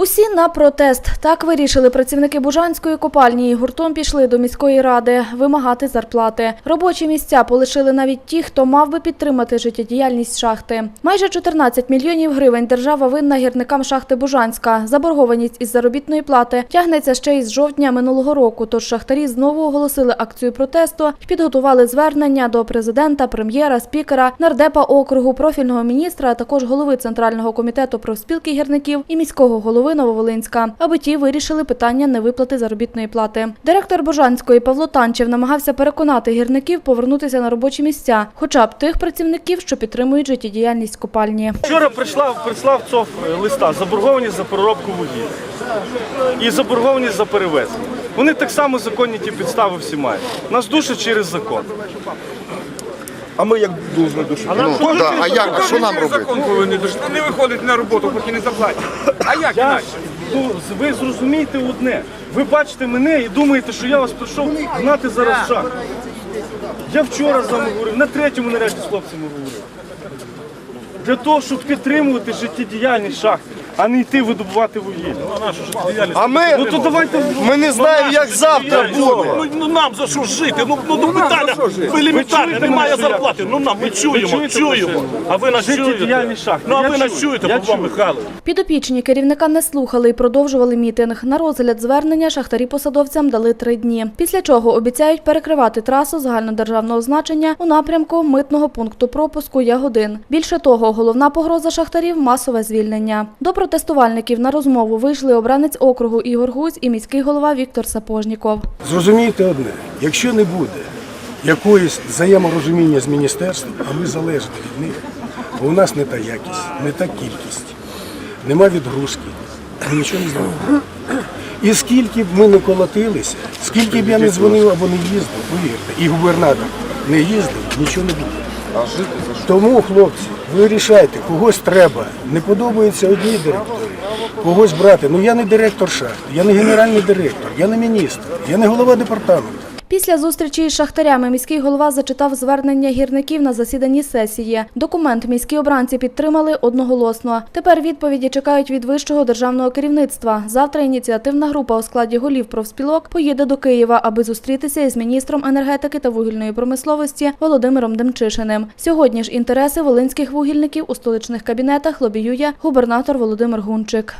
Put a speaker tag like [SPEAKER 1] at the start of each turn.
[SPEAKER 1] Усі на протест. Так вирішили працівники Бужанської копальні і гуртом пішли до міської ради вимагати зарплати. Робочі місця полишили навіть ті, хто мав би підтримати життєдіяльність шахти. Майже 14 мільйонів гривень держава винна гірникам шахти Бужанська. Заборгованість із заробітної плати тягнеться ще із жовтня минулого року. Тож шахтарі знову оголосили акцію протесту і підготували звернення до президента, прем'єра, спікера, нардепа округу, профільного міністра, а також голови центрального комітету профспілки гірників і міського голови Нововолинська, аби ті вирішили питання невиплати заробітної плати. Директор Божанської Павло Танчев намагався переконати гірників повернутися на робочі місця, хоча б тих працівників, що підтримують життєдіяльність копальні.
[SPEAKER 2] Вчора прийшла, прислав ЦОВ листа заборгованість за переробку вугілля і заборгованість за перевезення. Вони так само законні ті підстави всі мають. Нас душать через закон.
[SPEAKER 3] А ми як должны душити?
[SPEAKER 4] Ну, да, а як, а що нам робити?
[SPEAKER 5] Закон повинен. Не виходить на роботу, поки не заплатять. А як
[SPEAKER 2] Я,
[SPEAKER 5] іначе?
[SPEAKER 2] ну, ви зрозумієте одне. Ви бачите мене і думаєте, що я вас прийшов гнати зараз в шахту. Я вчора з вами говорив, на третьому наряді з хлопцями говорив. Для того, щоб підтримувати життєдіяльність шахти, а не йти видобувати вугілля.
[SPEAKER 3] А ми,
[SPEAKER 2] Ну то давайте
[SPEAKER 3] ми не знаємо, як завтра буде.
[SPEAKER 6] Ну, ну нам за що жити? Ну, ну, ну питання елементарне, немає зарплати. Ну нам ми чуємо, чуємо. А ви нас чуєте?
[SPEAKER 2] Шахти.
[SPEAKER 6] Ну а
[SPEAKER 2] Я
[SPEAKER 6] ви нас
[SPEAKER 2] чую,
[SPEAKER 6] чуєте,
[SPEAKER 2] я
[SPEAKER 6] Павло
[SPEAKER 2] чую.
[SPEAKER 6] Михайлович.
[SPEAKER 1] Підопічні керівника не слухали і продовжували мітинг. На розгляд звернення шахтарі посадовцям дали три дні. Після чого обіцяють перекривати трасу загальнодержавного значення у напрямку митного пункту пропуску Ягодин. Більше того, головна погроза шахтарів масове звільнення. До протестувальників на розмову вийшли обранець округу Ігор Гузь і міський голова Віктор Сапожніков.
[SPEAKER 7] Зрозумійте одне, якщо не буде якоїсь взаєморозуміння з міністерством, а ми залежні від них, бо у нас не та якість, не та кількість, нема відгрузки, нічого не зробимо. І скільки б ми не колотилися, скільки б я не дзвонив або не їздив, повірте, і губернатор не їздив, нічого не буде. Тому, хлопці, ви рішайте, когось треба. Не подобається одній директорі, когось брати. Ну я не директор шахти, я не генеральний директор, я не міністр, я не голова департаменту.
[SPEAKER 1] Після зустрічі із шахтарями міський голова зачитав звернення гірників на засіданні сесії. Документ міські обранці підтримали одноголосно. Тепер відповіді чекають від вищого державного керівництва. Завтра ініціативна група у складі голів профспілок поїде до Києва, аби зустрітися із міністром енергетики та вугільної промисловості Володимиром Демчишиним. Сьогодні ж інтереси волинських вугільників у столичних кабінетах лобіює губернатор Володимир Гунчик.